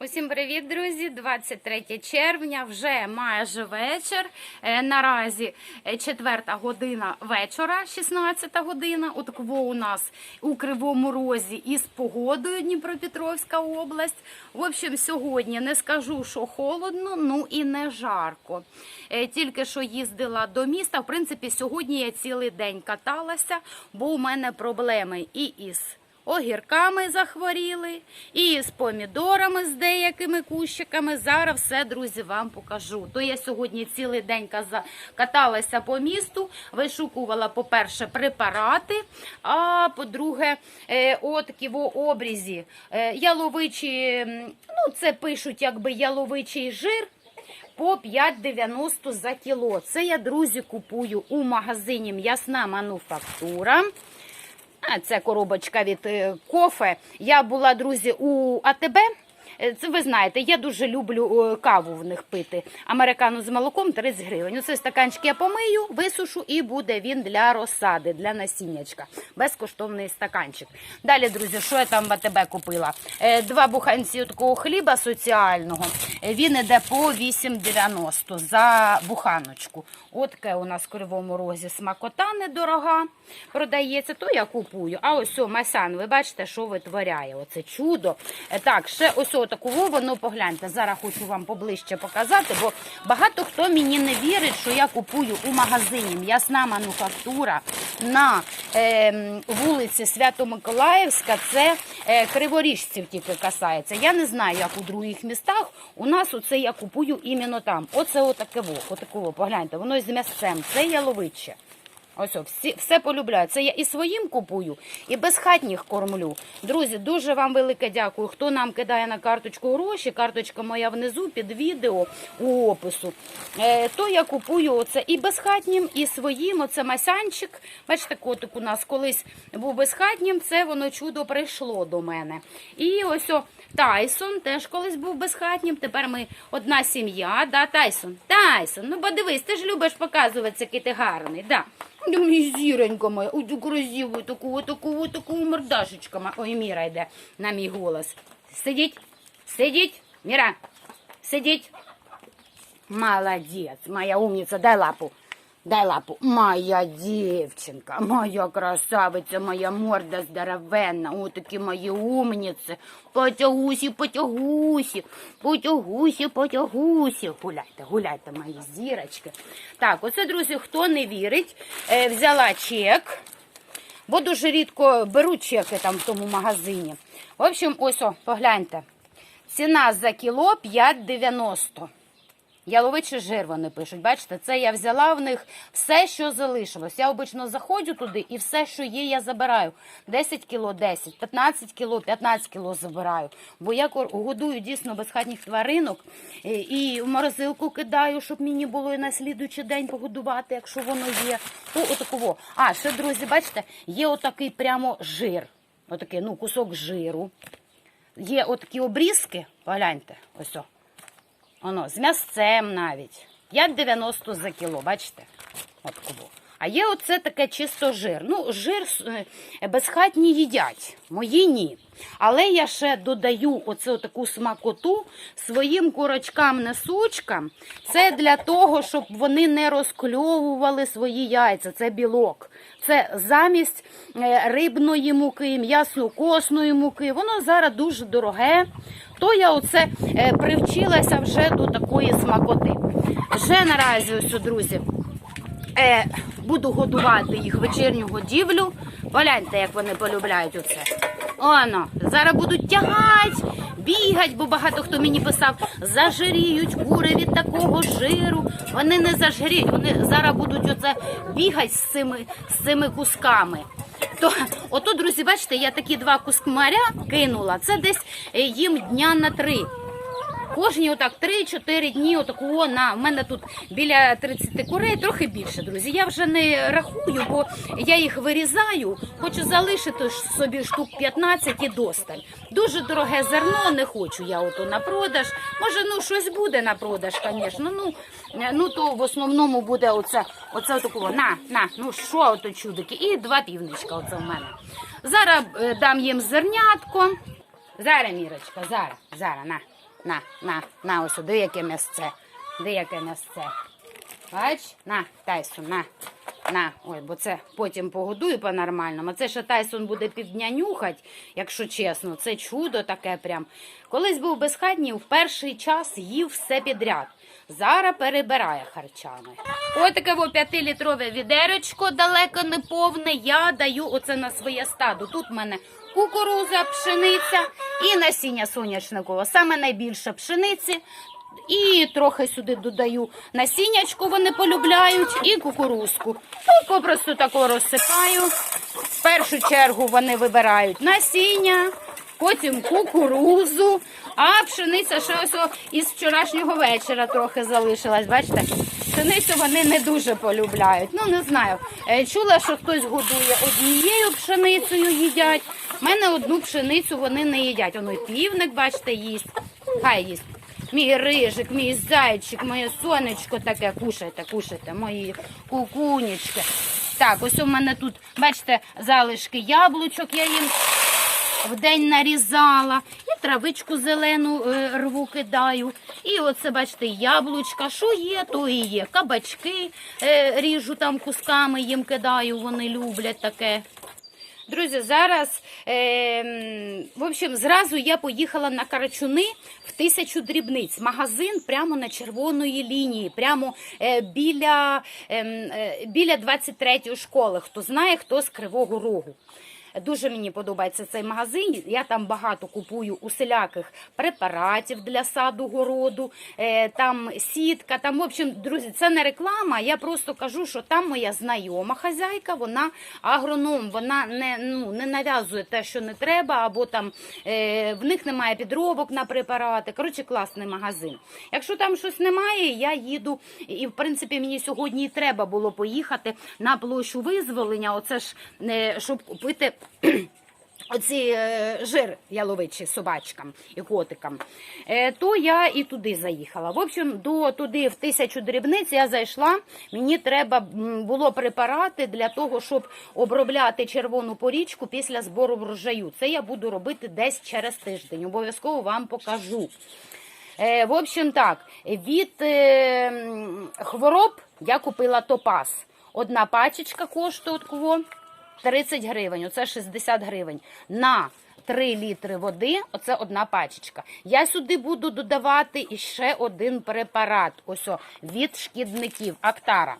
Усім привіт, друзі! 23 червня, вже майже вечір. Е, Наразі е, четверта година вечора, 16 година. Отакво у нас у Кривому Розі із погодою Дніпропетровська область. В общем, сьогодні не скажу, що холодно, ну і не жарко. Е, Тільки що їздила до міста. В принципі, сьогодні я цілий день каталася, бо у мене проблеми і із огірками захворіли, і з помідорами, з деякими кущиками. Зараз все, друзі, вам покажу. То я сьогодні цілий день каталася по місту, вишукувала, по-перше, препарати, а по-друге, е, отакі во обрізі. Е, яловичі, ну це пишуть якби яловичий жир. По 5,90 за кіло. Це я, друзі, купую у магазині М'ясна мануфактура. Це коробочка від е, кофе. Я була, друзі, у АТБ. Е, Це ви знаєте, я дуже люблю каву в них пити. Американу з молоком 30 гривень. Оце стаканчик я помию, висушу і буде він для розсади, для насіннячка. Безкоштовний стаканчик. Далі, друзі, що я там в АТБ купила? Е, Два буханці такого хліба соціального. Е, Він іде по 8,90 за буханочку. От таке у нас в Кривому Розі смакота недорога продається, то я купую. А ось о, Масян, ви бачите, що витворяє. Оце чудо. Так, ще ось такого воно погляньте. Зараз хочу вам поближче показати, бо багато хто мені не вірить, що я купую у магазині м'ясна мануфактура на е, вулиці Свято-Миколаївська. Це е, криворіжців тільки касається. Я не знаю, як у других містах. У нас оце я купую іменно там. Оце отаке, во, отакого, погляньте, воно з м'ясцем. Це яловиче. Ось всі, все полюбляю. Це я і своїм купую, і безхатніх кормлю. Друзі, дуже вам велике дякую. Хто нам кидає на карточку гроші, карточка моя внизу під відео у опису. Е, то я купую оце і безхатнім, і своїм. Оце масянчик. Бачите, котик у нас колись був безхатнім, це воно чудо прийшло до мене. І ось о, Тайсон теж колись був безхатнім. Тепер ми одна сім'я. Да, Тайсон? Тайсон, ну подивись, ти ж любиш показуватися, який ти гарний. Да. Да мій зіронька моя, ой, таку красиву, таку, таку, таку мордашечка. моя. Ой, Міра йде на мій голос. Сидіть, сидіть, Міра, сидіть. Молодець, моя умниця, дай лапу. Дай лапу. Моя дівчинка, моя красавиця, моя морда здоровенна. О, такі мої умниці. Потягусі, потягусі, потягусі, потягусі. Гуляйте, гуляйте, мої зірочки. Так, оце, друзі, хто не вірить, е, взяла чек. Бо дуже рідко беруть чеки там в тому магазині. В общем, ось, о, погляньте. Ціна за кіло 5,90. Яловичий жир вони пишуть. Бачите, це я взяла в них все, що залишилось. Я обично заходжу туди і все, що є, я забираю. 10 кіло 10, 15 кіло, 15 кіло забираю. Бо я годую дійсно безхатніх тваринок і, і в морозилку кидаю, щоб мені було і на слідуючий день погодувати, якщо воно є. То отаково. А, ще, друзі, бачите, є отакий прямо жир. Отакий, ну, кусок жиру. Є отакі обрізки, погляньте, ось о. Воно, з м'ясцем навіть. 5,90 за кіло, бачите? От кого. А є оце таке чисто жир. Ну, жир е, безхатні їдять, мої ні. Але я ще додаю оцю таку смакоту своїм курочкам-несучкам. Це для того, щоб вони не розкльовували свої яйця. Це білок. Це замість е, рибної муки, м'ясно-косної муки. Воно зараз дуже дороге. То я оце е, привчилася вже до такої смакоти. Вже наразі, ось, друзі, е, буду годувати їх вечірню годівлю. Погляньте, як вони полюбляють оце. Оно, зараз будуть тягати, бігати, бо багато хто мені писав, зажиріють кури від такого жиру. Вони не зажиріють, вони зараз будуть оце бігати з цими, з цими кусками. То, ото, друзі, бачите, я такі два кускмаря кинула. Це десь е, їм дня на три. Кожні отак 3-4 дні отакого на в мене тут біля 30 курей, трохи більше, друзі. Я вже не рахую, бо я їх вирізаю. Хочу залишити собі штук 15 і досталь. Дуже дороге зерно, не хочу я ото на продаж. Може, ну щось буде на продаж, звісно. Ну, ну то в основному буде оце, оце такого. На, на, ну що ото чудики? І два півничка. Оце в мене. Зараз е, дам їм зернятко. Зараз, Мірочка, зараз, зараз, на. На, на, на, ось, диви, яке м'ясце. Диви, яке м'ясце. Бач, на, Тайсон, на. На, ой, бо це потім погодую по-нормальному. Це ще Тайсон буде півдня нюхать, якщо чесно. Це чудо таке прям. Колись був безхатній, в перший час їв все підряд. Зараз перебирає харчами. Ось таке во п'ятилітрове відеречко, далеко не повне. Я даю оце на своє стадо. Тут в мене кукуруза, пшениця і насіння соняшникового. Саме найбільше пшениці. І трохи сюди додаю насіннячку, вони полюбляють, і кукурузку. Ну, попросту тако розсипаю. В першу чергу вони вибирають насіння, потім кукурузу, а пшениця ще із вчорашнього вечора трохи залишилась. Бачите? Пшеницю вони не дуже полюбляють. Ну, не знаю. Е, Чула, що хтось годує однією пшеницею їдять. У мене одну пшеницю вони не їдять. Воно і півник, бачите, їсть. Хай їсть. Мій рижик, мій зайчик, моє сонечко таке. Кушайте, кушайте, мої кукунічки. Так, ось у мене тут, бачите, залишки яблучок я їм в день нарізала. І травичку зелену е, рву кидаю. І оце, бачите, яблучка. Що є, то і є. Кабачки е, ріжу там кусками, їм кидаю, вони люблять таке. Друзі, зараз, е, в общем, зразу я поїхала на Карачуни в тисячу дрібниць. Магазин прямо на червоної лінії, прямо е, біля, е, е, біля 23-ї школи. Хто знає, хто з Кривого Рогу. Дуже мені подобається цей магазин. Я там багато купую усіляких препаратів для саду городу, е, там сітка. Там, в общем, друзі, це не реклама. Я просто кажу, що там моя знайома хазяйка, вона агроном, вона не, ну, не нав'язує те, що не треба, або там е, в них немає підробок на препарати. Коротше, класний магазин. Якщо там щось немає, я їду. І в принципі мені сьогодні і треба було поїхати на площу визволення. Оце ж е, щоб купити. Оці е, жир яловичий собачкам і котикам, е, то я і туди заїхала. В общем, до туди в тисячу дрібниць я зайшла. Мені треба було препарати для того, щоб обробляти червону порічку після збору врожаю. Це я буду робити десь через тиждень. Обов'язково вам покажу. Е, в общем, так, від хвороб я купила топаз. Одна пачечка коштує 30 гривень, оце 60 гривень. На 3 літри води, оце одна пачечка. Я сюди буду додавати іще один препарат. Ось о, від шкідників Актара.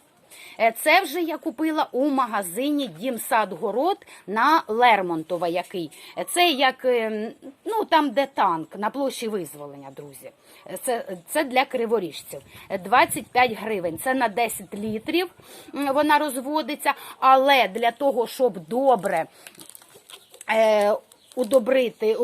Е, Це вже я купила у магазині Дім Сад Город на Лермонтова. Який Е, це як е, ну там, де танк на площі визволення, друзі. Це, це для криворіжців. Е, 25 гривень. Це на 10 літрів вона розводиться, але для того, щоб добре. Е, Удобрити,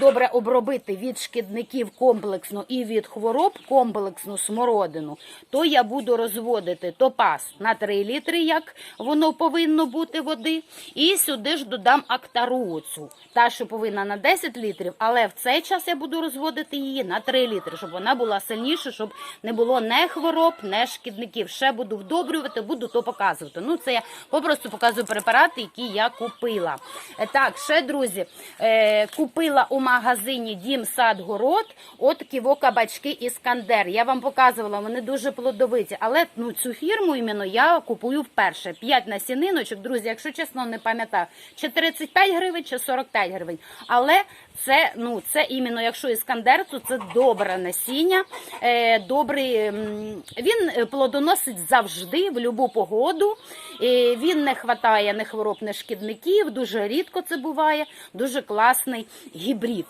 добре обробити від шкідників комплексно і від хвороб комплексну смородину, то я буду розводити топаз на 3 літри, як воно повинно бути води. І сюди ж додам актару оцю, та, що повинна на 10 літрів, але в цей час я буду розводити її на 3 літри, щоб вона була сильніша, щоб не було не хвороб, не шкідників. Ще буду вдобрювати, буду то показувати. Ну, це я попросту показую препарати, які я купила. Е, Так, ще друзі, е, купила у магазині Дім Сад Город отакі во кабачки Іскандер. Я вам показувала, вони дуже плодовиті, але ну, цю фірму іменно я купую вперше. 5 насіниночок, друзі, якщо чесно, не пам'ятаю, чи 35 гривень, чи 45 гривень. Але це, ну, це іменно, якщо іскандер, то це добре насіння, е, добрий, він е, плодоносить завжди, в будь-яку погоду. Він не хватає ні хвороб, ні шкідників, дуже рідко це буває, дуже класний гібрид.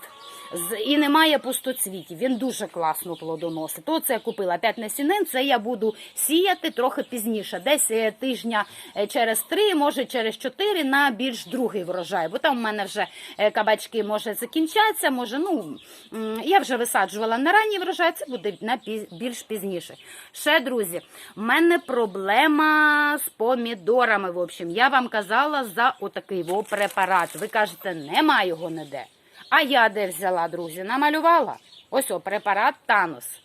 І немає пустоцвітів. Він дуже класно плодоносить. То це я купила 5 насінин. Це я буду сіяти трохи пізніше, десь е, тижня е, через 3, може через 4 на більш другий врожай. Бо там в мене вже е, кабачки може закінчатися. Може, ну я вже висаджувала на ранній врожай. Це буде на більш пізніше. Ще друзі, в мене проблема з помідорами. В общем, я вам казала за отакий препарат. Ви кажете, нема його ніде. А я де взяла, друзі? Намалювала. Ось о, препарат Танос.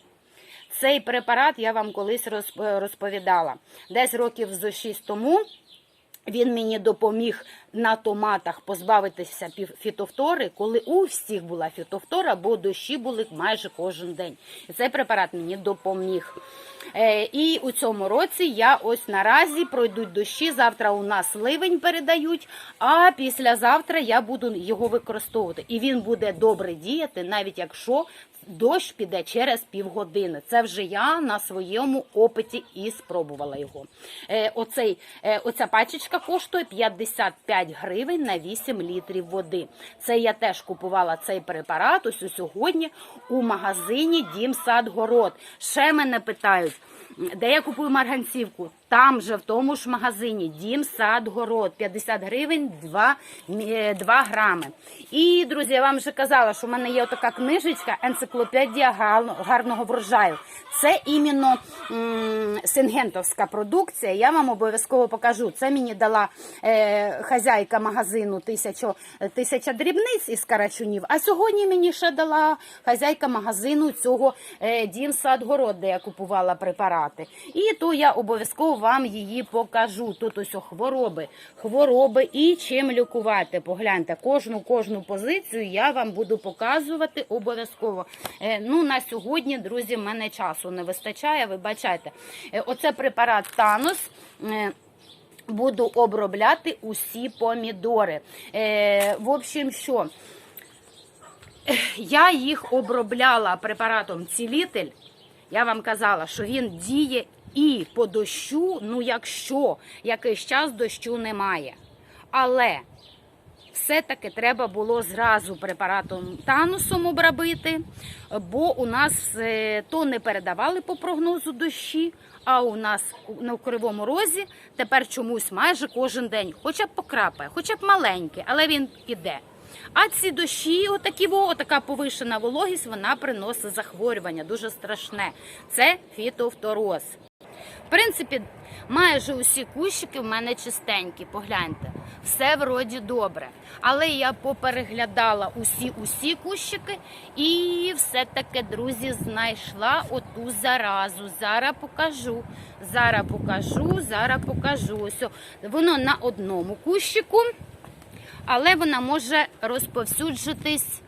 Цей препарат я вам колись розповідала. Десь років зо 6 тому Він мені допоміг на томатах позбавитися фітофтори, коли у всіх була фітофтора, бо дощі були майже кожен день. І цей препарат мені допоміг. Е, і у цьому році я ось наразі пройдуть дощі. Завтра у нас ливень передають, а післязавтра я буду його використовувати. І він буде добре діяти, навіть якщо дощ піде через півгодини. Це вже я на своєму опиті і спробувала його. Е, оцей, е, оця пачечка коштує 55 гривень на 8 літрів води. Це я теж купувала цей препарат ось сьогодні у магазині Дім Сад Город. Ще мене питають. Де я купую марганцівку? Там же, в тому ж магазині, дім, сад, город, 50 гривень, 2, 2 грами. І, друзі, я вам вже казала, що в мене є така книжечка Енциклопедія гарного врожаю. Це іменно сингентовська продукція. Я вам обов'язково покажу. Це мені дала е, хазяйка магазину тисячу, тисяча дрібниць із карачунів. А сьогодні мені ще дала хазяйка магазину цього е, дім сад город, де я купувала препарати. І то я обов'язково вам її покажу. Тут ось хвороби, хвороби і чим лікувати. Погляньте, кожну кожну позицію я вам буду показувати обов'язково. Е, ну на сьогодні, друзі, в мене часу не вистачає. Вибачайте, Е, оце препарат Танос. Е, Буду обробляти усі помідори. Е, в общем, що я їх обробляла препаратом цілитель. Я вам казала, що він діє і по дощу, ну якщо якийсь час дощу немає. Але все-таки треба було зразу препаратом танусом обробити, бо у нас е, то не передавали по прогнозу дощі, а у нас на кривому розі тепер чомусь майже кожен день, хоча б покрапає, хоча б маленький, але він іде. А ці дощі, отакі отака повишена вологість, вона приносить захворювання, дуже страшне. Це фітофтороз. В принципі, майже усі кущики в мене чистенькі, погляньте. Все вроді добре. Але я попереглядала усі усі кущики і все-таки, друзі, знайшла оту заразу. Зараз покажу. Зараз покажу, зараз покажу. Ось воно на одному кущику, але вона може розповсюджитись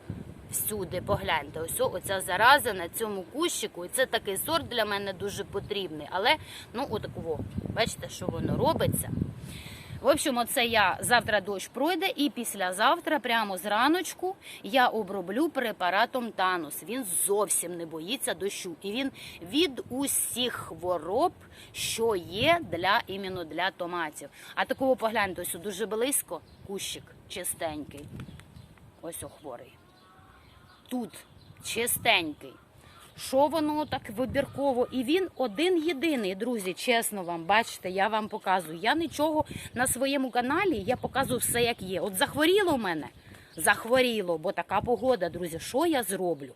всюди. Погляньте, ось оця зараза на цьому кущику. І це такий сорт для мене дуже потрібний. Але ну от о, бачите, що воно робиться. В общем, оце я завтра дощ пройде, і післязавтра, прямо зраночку, я оброблю препаратом Танус. Він зовсім не боїться дощу. І він від усіх хвороб, що є для іменно для томатів. А такого погляньте, ось дуже близько кущик чистенький. Ось о хворий. Тут чистенький. Що воно так вибірково? І він один єдиний, друзі. Чесно вам, бачите, я вам показую. Я нічого на своєму каналі, я показую все, як є. От захворіло в мене, захворіло, бо така погода, друзі. Що я зроблю?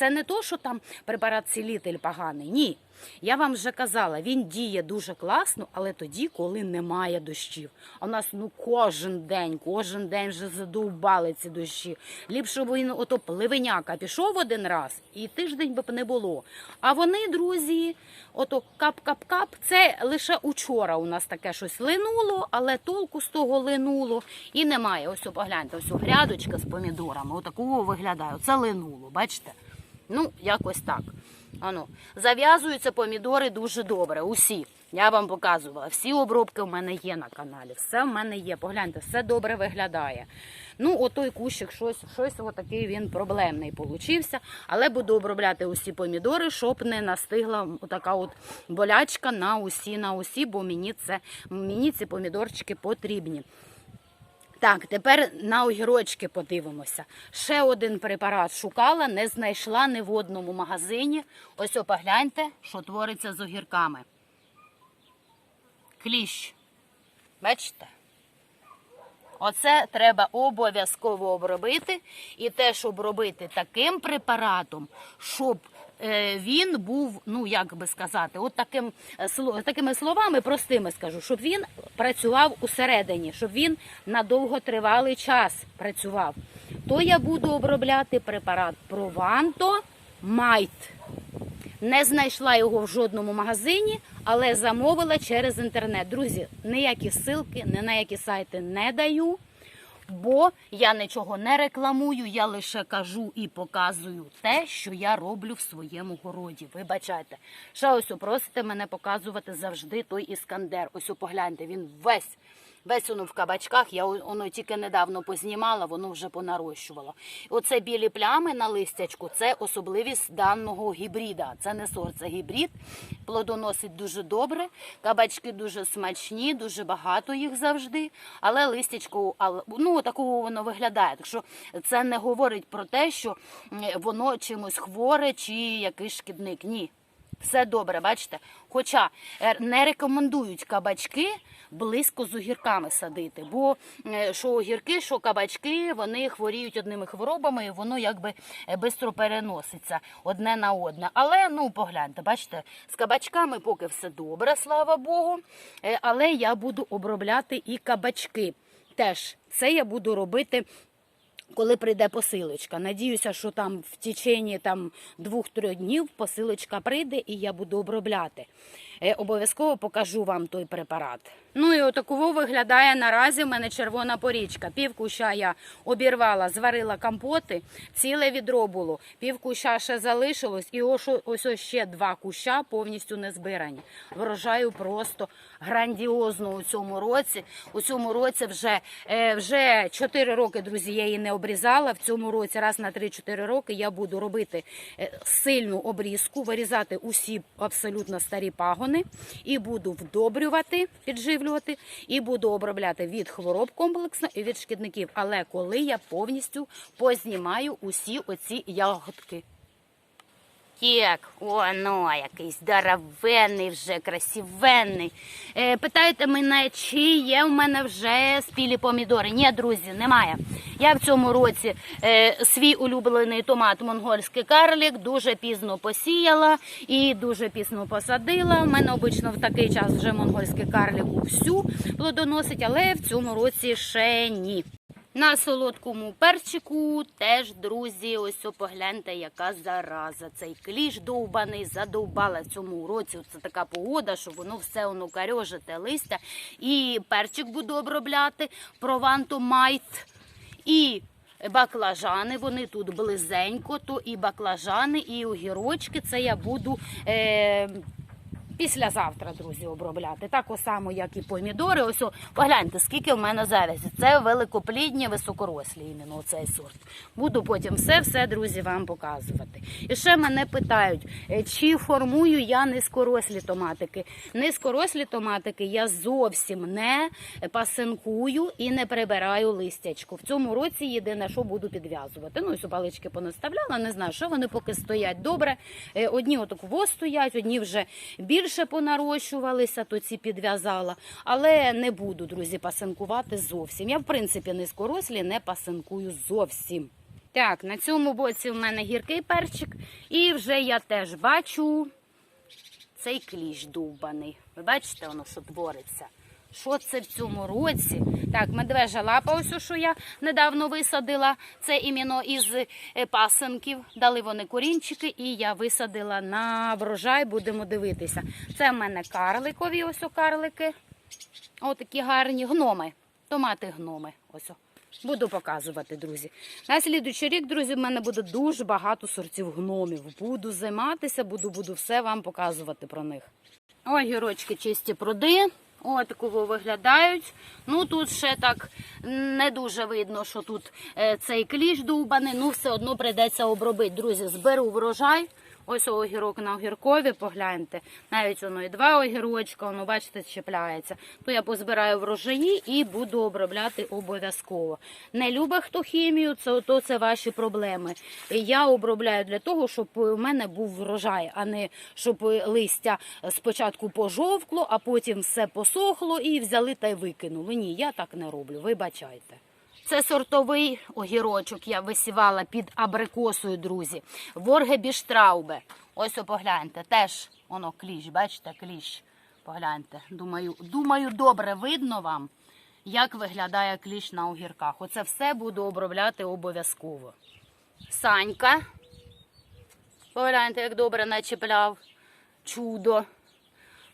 Це не то, що там препарат цілитель поганий. Ні. Я вам вже казала, він діє дуже класно, але тоді, коли немає дощів. А у нас ну кожен день, кожен день вже задовбали ці дощі. Ліпше б він ото пливеняка пішов один раз, і тиждень би не було. А вони, друзі, ото кап-кап-кап, це лише учора у нас таке щось линуло, але толку з того линуло і немає. Ось погляньте, ось грядочка з помідорами. Отакого виглядає. Це линуло, бачите? Ну, якось так. Ану, зав'язуються помідори дуже добре. Усі. Я вам показувала. Всі обробки в мене є на каналі. Все в мене є. Погляньте, все добре виглядає. Ну, отой кущик, щось, щось отакий він проблемний получився. Але буду обробляти усі помідори, щоб не настигла така от болячка на усі, на усі, бо мені це мені ці помідорчики потрібні. Так, тепер на огірочки подивимося. Ще один препарат шукала, не знайшла ні в одному магазині. Ось о, погляньте, що твориться з огірками. Кліщ. Бачите? Оце треба обов'язково обробити. І теж обробити таким препаратом, щоб він був, ну як би сказати, от таким, е, такими словами простими скажу, щоб він працював усередині, щоб він на довготривалий час працював. То я буду обробляти препарат Прованто Майт. Не знайшла його в жодному магазині, але замовила через інтернет. Друзі, ніякі ссылки, ні на які сайти не даю, бо я нічого не рекламую, я лише кажу і показую те, що я роблю в своєму городі. Вибачайте. Ще ось просите мене показувати завжди той іскандер. Ось погляньте, він весь. Весь воно в кабачках, я воно тільки недавно познімала, воно вже понарощувало. Оце білі плями на листячку це особливість даного гібрида. Це не сорт, це гібрид. Плодоносить дуже добре. Кабачки дуже смачні, дуже багато їх завжди. Але листячко, ну такого воно виглядає. Так що це не говорить про те, що воно чимось хворе чи якийсь шкідник. Ні. Все добре, бачите? Хоча е, не рекомендують кабачки близько з огірками садити, бо е, що огірки, що кабачки, вони хворіють одними хворобами, і воно якби швидко переноситься одне на одне. Але ну погляньте, бачите, з кабачками поки все добре, слава Богу. Е, Але я буду обробляти і кабачки. Теж це я буду робити коли прийде посилочка. Надіюся, що там в течені там двох-трьох днів посилочка прийде і я буду обробляти. Е, обов'язково покажу вам той препарат. Ну і отаково виглядає наразі в мене червона порічка. Пів куща я обірвала, зварила компоти, ціле відро було. Пів куща ще залишилось, і ось, ось ще два куща повністю не збирані. Врожаю просто грандіозно у цьому році. У цьому році вже, е, вже 4 роки, друзі, я її не обрізала. В цьому році раз на 3-4 роки я буду робити е, сильну обрізку, вирізати усі абсолютно старі пагони і буду вдобрювати, підживлювати, і буду обробляти від хвороб комплексно і від шкідників. Але коли я повністю познімаю усі оці ягодки. Так, оно, якийсь здоровенний вже, красивенний. Е, питаєте мене, чи є в мене вже спілі помідори? Ні, друзі, немає. Я в цьому році е, свій улюблений томат монгольський карлік дуже пізно посіяла і дуже пізно посадила. У мене обично в такий час вже монгольський карлік всю плодоносить, але в цьому році ще ні. На солодкому перчику теж, друзі, ось погляньте, яка зараза. Цей кліш довбаний, задовбала в цьому році. Це така погода, що воно все воно карьожите листя. І перчик буду обробляти, прованто майт. І баклажани, вони тут близенько, то і баклажани, і огірочки. Це я буду. Е- Післязавтра, друзі, обробляти. Так само, як і помідори. Ось, погляньте, скільки в мене завязі. Це великоплідні, високорослі, іменно цей сорт. Буду потім все-все, друзі, вам показувати. І ще мене питають, е, чи формую я низькорослі томатики. Низькорослі томатики я зовсім не пасинкую і не прибираю листячку. В цьому році єдине, що буду підв'язувати. Ну, ось палички понаставляла, не знаю, що вони поки стоять добре. Е, Одні отаково стоять, одні вже більше понарощувалися, то ці підв'язала. Але не буду, друзі, пасинкувати зовсім. Я, в принципі, низькорослі не пасинкую зовсім. Так, на цьому боці в мене гіркий перчик, і вже я теж бачу цей кліщ довбаний. Ви бачите, воно що твориться? Що це в цьому році? Так, медвежа лапа, ось що я недавно висадила. Це іменно із е, пасенків. Дали вони корінчики, і я висадила на врожай. Будемо дивитися. Це в мене карликові, ось карлики. Отакі гарні гноми. Томати гноми. Ось. Буду показувати, друзі. На слідуючий рік, друзі, в мене буде дуже багато сортів гномів. Буду займатися, буду, буду все вам показувати про них. Ой, гірочки чисті пруди. Ось такого виглядають. Ну тут ще так не дуже видно, що тут е, цей кліш довбаний. Ну все одно прийдеться обробити. Друзі, зберу врожай. Ось огірок на огіркові, погляньте. Навіть воно і два огірочка, воно, бачите, чіпляється. То я позбираю врожаї і буду обробляти обов'язково. Не любить хто хімію, це, то це ваші проблеми. Я обробляю для того, щоб у мене був врожай, а не щоб листя спочатку пожовкло, а потім все посохло і взяли та й викинули. Ні, я так не роблю. Вибачайте. Це сортовий огірочок я висівала під абрикосою, друзі. Ворге біштраубе. Ось о, погляньте, теж воно кліщ, бачите, кліщ. Погляньте. Думаю, думаю, добре видно вам, як виглядає кліщ на огірках. Оце все буду обробляти обов'язково. Санька. Погляньте, як добре начепляв. Чудо.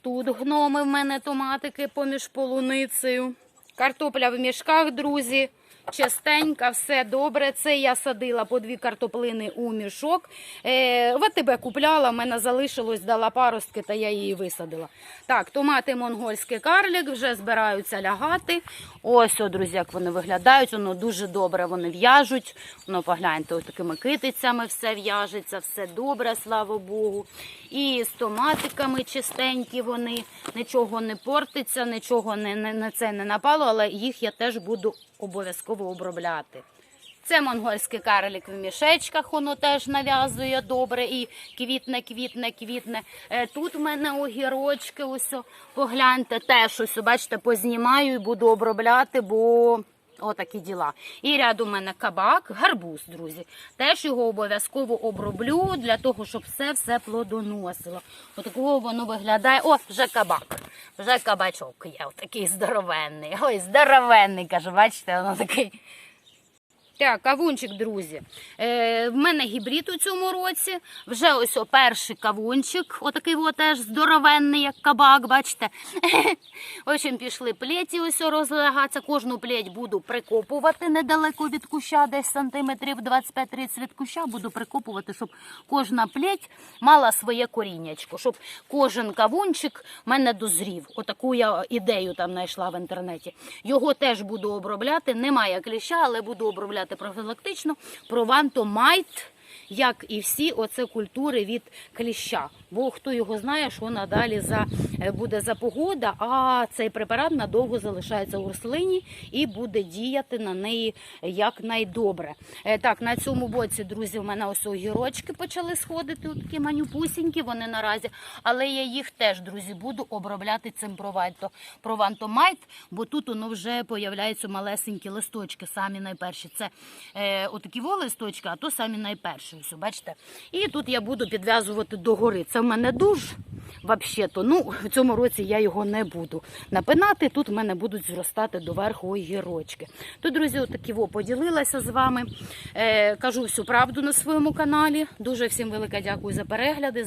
Тут гноми в мене томатики поміж полуницею. Картопля в мішках, друзі. Частенька, все добре. Це я садила по дві картоплини у мішок. Е, в АТБ купляла, в мене залишилось, дала паростки, та я її висадила. Так, томати монгольський карлік вже збираються лягати. Ось, о, друзі, як вони виглядають. Воно дуже добре вони в'яжуть. Воно погляньте, ось такими китицями все в'яжеться, все добре, слава Богу. І з томатиками чистенькі вони, нічого не портиться, нічого не, не, на це не напало, але їх я теж буду обов'язково обробляти. Це монгольський карлік в мішечках, воно теж нав'язує добре і квітне, квітне, квітне. Е, Тут в мене огірочки, ось погляньте, теж ось, бачите, познімаю і буду обробляти, бо отакі діла. І ряд у мене кабак, гарбуз, друзі. Теж його обов'язково оброблю для того, щоб все-все плодоносило. Отакого воно виглядає. О, вже кабак. Вже кабачок є, отакий здоровенний. Ой, здоровенний, кажу, бачите, воно такий. Так, кавунчик, друзі. Е, в мене гібрид у цьому році. Вже ось о, перший кавунчик. Отакий о, теж здоровенний, як кабак, бачите. В общем, пішли плеті ось розлягатися. Кожну плеть буду прикопувати недалеко від куща, десь сантиметрів 25-30 від куща буду прикопувати, щоб кожна плеть мала своє коріннячко, щоб кожен кавунчик мене дозрів. Отаку я ідею там знайшла в інтернеті. Його теж буду обробляти. Немає кліща, але буду обробляти профілактично. Провантомайт, як і всі оце культури від кліща. Бо хто його знає, що надалі за, е, буде за погода, а цей препарат надовго залишається у рослині і буде діяти на неї якнайдобре. Е, Так, на цьому боці, друзі, в мене ось огірочки почали сходити, такі манюпусінькі вони наразі. Але я їх теж, друзі, буду обробляти цим провантомайт, бо тут воно вже появляються малесенькі листочки, самі найперші. Це е, отакі листочки, а то самі найперші. Ось, бачите? І тут я буду підв'язувати догори. Це мене дуж. Взагалі-то, ну, в цьому році я його не буду напинати. Тут в мене будуть зростати доверху огірочки. То, друзі, отакі во поділилася з вами. Е, кажу всю правду на своєму каналі. Дуже всім велике дякую за перегляди.